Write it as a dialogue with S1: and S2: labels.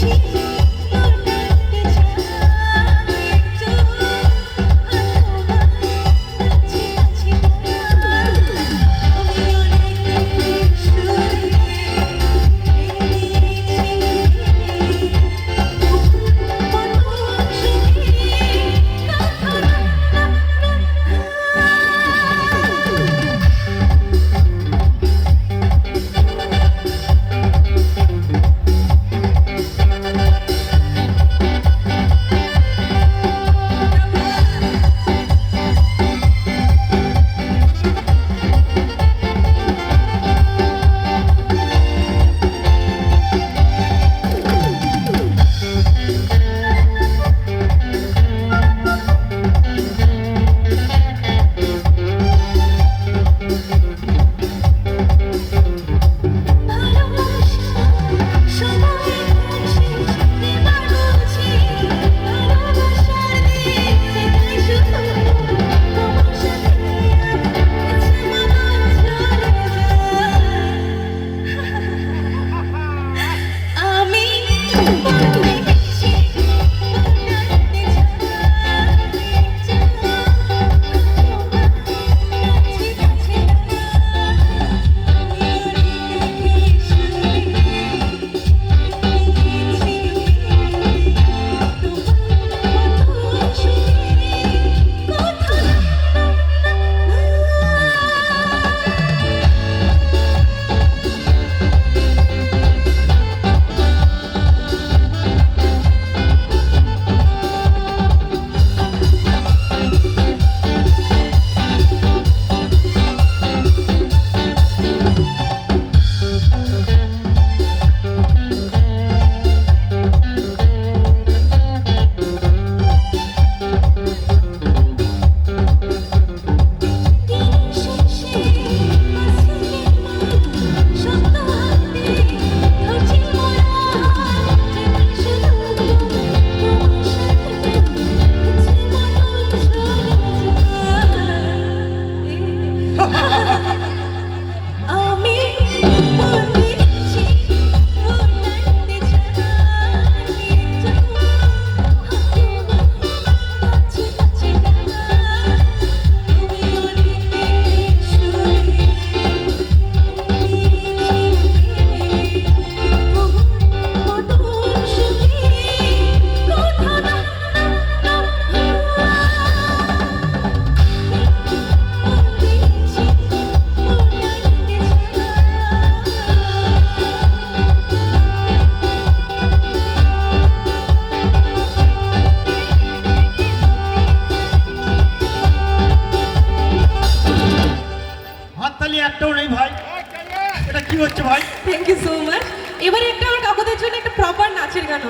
S1: cheek. হাততালি একটাও নেই এটা কি হচ্ছে ভাই?
S2: থ্যাংক ইউ সো মাচ এবারে একটা আমার কাকুদের জন্য একটা প্রপার নাচের গান